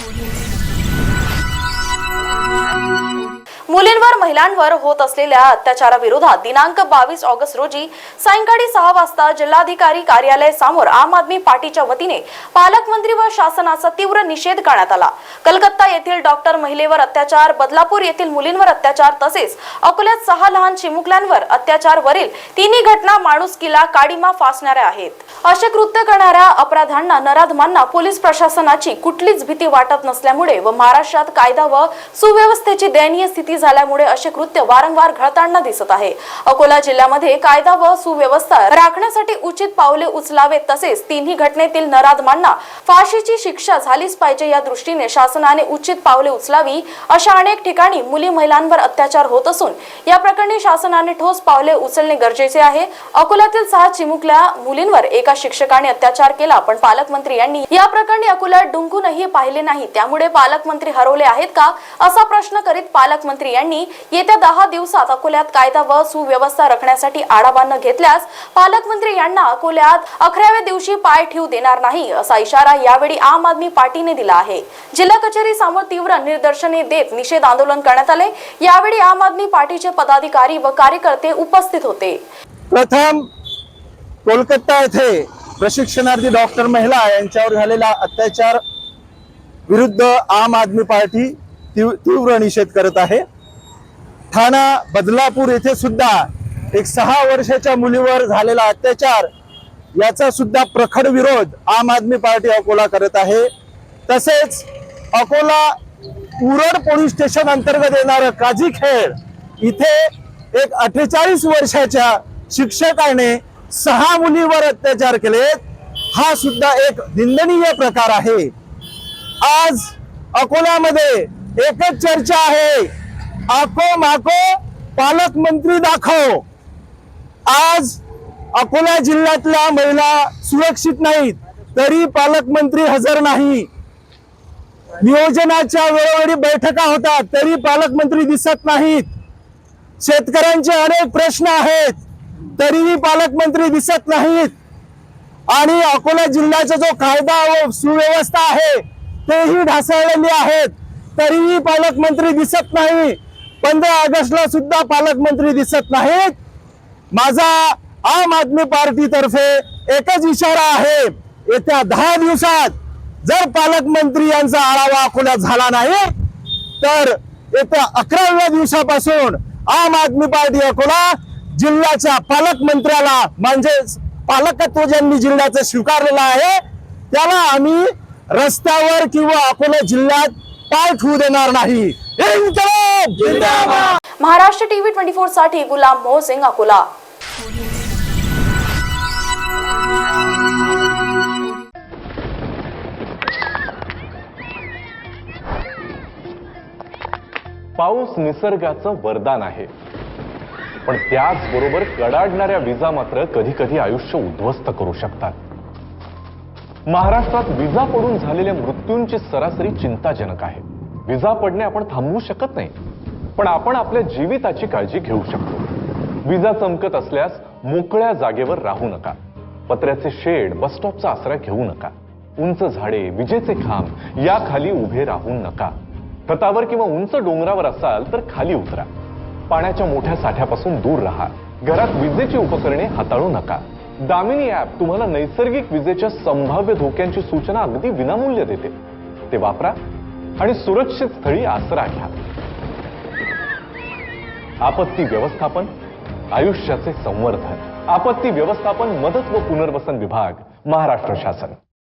Thank you. मुलींवर महिलांवर होत असलेल्या अत्याचाराविरोधात दिनांक बावीस ऑगस्ट रोजी सायंकाळी सहा वाजता जिल्हाधिकारी कार्यालय समोर आम आदमी पार्टीच्या वतीने पालकमंत्री व शासनाचा तीव्र निषेध करण्यात आला. कलकत्ता येथील डॉक्टर महिलेवर अत्याचार बदलापूर येथील मुलींवर अत्याचार तसेच अकोल्यात सहा लहान चिमुकल्यांवर अत्याचार वरील तिन्ही घटना माणुसकीला काडीमा फासणाऱ्या आहेत. असे कृत्य करणाऱ्या अपराधांना नराधमांना पोलीस प्रशासनाची कुठलीच भीती वाटत नसल्यामुळे व महाराष्ट्रात कायदा व सुव्यवस्थेची दयनीय स्थिती झाल्यामुळे असे कृत्य वारंवार घडताना दिसत आहे. अकोला जिल्ह्यामध्ये कायदा व सुव्यवस्था राखण्यासाठी उचित पावले उचलावेत तसेच तिन्ही घटनेतील नराधमांना फाशीची शिक्षा झालीच पाहिजे या दृष्टीने शासनाने उचित पावले उचलावी अशा अनेक ठिकाणी मुली महिलांवर अत्याचार होत असून या प्रकरणी शासनाने ठोस पावले उचलणे गरजेचे आहे. अकोल्यातील सहा चिमुकल्या मुलींवर एका शिक्षकाने अत्याचार केला. पण पालकमंत्री यांनी या प्रकरणी अकोल्यात डुंकूनही पाहिले नाही. त्यामुळे पालकमंत्री हरवले आहेत का? असा प्रश्न करीत पालकमंत्री यांनी येत्या दहा दिवसात अकोल्यात कायदा व सुव्यवस्था राखण्यासाठी आढावा न घेतल्यास पालकमंत्री यांना अकोल्यात अकराव्या दिवशी पाय ठेवू देणार नाही असा इशारा यावेळी आम आदमी पार्टीने दिला आहे. जिल्हा कचेरी समोर तीव्र निदर्शने देत निषेध आंदोलन करण्यात आले. यावेळी आम आदमी पार्टीचे पदाधिकारी व कार्यकर्ते उपस्थित होते. प्रथम कोलकाता येथे प्रशिक्षणार्थी डॉक्टर महिला यांच्यावर झालेला अत्याचार विरुद्ध आम आदमी पार्टी तीव्र निषेध करत आहे. ठाणा बदलापूर येथे सुद्धा एक सहा वर्षाच्या मुलीवर झालेला अत्याचार याचा सुद्धा प्रखर विरोध आम आदमी पार्टी अकोला करत आहे. तसेच अकोला उरड पोलीस स्टेशन अंतर्गत येणारं काझी खेळ इथे एक अठ्ठेचाळीस वर्षाच्या शिक्षकाने सहा मुलीवर अत्याचार केले हा सुद्धा एक निंदनीय प्रकार आहे. आज अकोल्यामध्ये एकच चर्चा आहे. आको माको पालकमंत्री दाखव. आज अकोला जिल्ह्यातल्या महिला सुरक्षित नाहीत तरी पालकमंत्री हजर नाही. नियोजनाच्या वेळोवेळी बैठका होतात तरी पालकमंत्री दिसत नाहीत. शेतकऱ्यांचे अनेक प्रश्न आहेत तरीही पालकमंत्री दिसत नाहीत. आणि अकोला जिल्ह्याचा जो कायदा व सुव्यवस्था आहे तेही ढासळलेली आहेत तरीही पालकमंत्री दिसत नाही. पंधरा ऑगस्टला सुद्धा पालकमंत्री दिसत नाहीत. माझा आम आदमी पार्टी तर्फे एकच इशारा आहे येत्या दहा दिवसात जर पालकमंत्री यांचा आढावा अकोल्यात झाला नाही तर येत्या अकराव्या दिवसापासून आम आदमी पार्टी अकोला जिल्ह्याच्या पालकमंत्र्याला म्हणजे पालकत्व ज्यांनी जिल्ह्याचं स्वीकारलेलं आहे त्याला आम्ही रस्त्यावर किंवा अकोला जिल्ह्यात पाय ठेवू देणार नाही. महाराष्ट्र टीव्ही ट्वेंटी फोरसाठी गुलाम मोहसिंग अकोला. पाऊस निसर्गाचं वरदान आहे. पण त्याचबरोबर कडाडणाऱ्या विजा मात्र कधी कधी आयुष्य उद्ध्वस्त करू शकतात. महाराष्ट्रात विजा पडून झालेल्या मृत्यूंची सरासरी चिंताजनक आहे. विजा पडणे आपण थांबवू शकत नाही. पण आपण आपल्या जीविताची काळजी घेऊ शकतो. विजा चमकत असल्यास मोकळ्या जागेवर राहू नका. पत्र्याचे शेड बसस्टॉपचा आसरा घेऊ नका. उंच झाडे विजेचे खांब याखाली उभे राहू नका. छतावर किंवा उंच डोंगरावर असाल तर खाली उतरा. पाण्याच्या मोठ्या साठ्यापासून दूर राहा. घरात विजेची उपकरणे हाताळू नका. दामिनी ऍप तुम्हाला नैसर्गिक विजेच्या संभाव्य धोक्यांची सूचना अगदी विनामूल्य देते. ते वापरा. आणि सुरक्षित स्थळी आसरा घ्या. आपत्ती व्यवस्थापन आयुष्याचे संवर्धन आपत्ती व्यवस्थापन मदत व पुनर्वसन विभाग महाराष्ट्र शासन.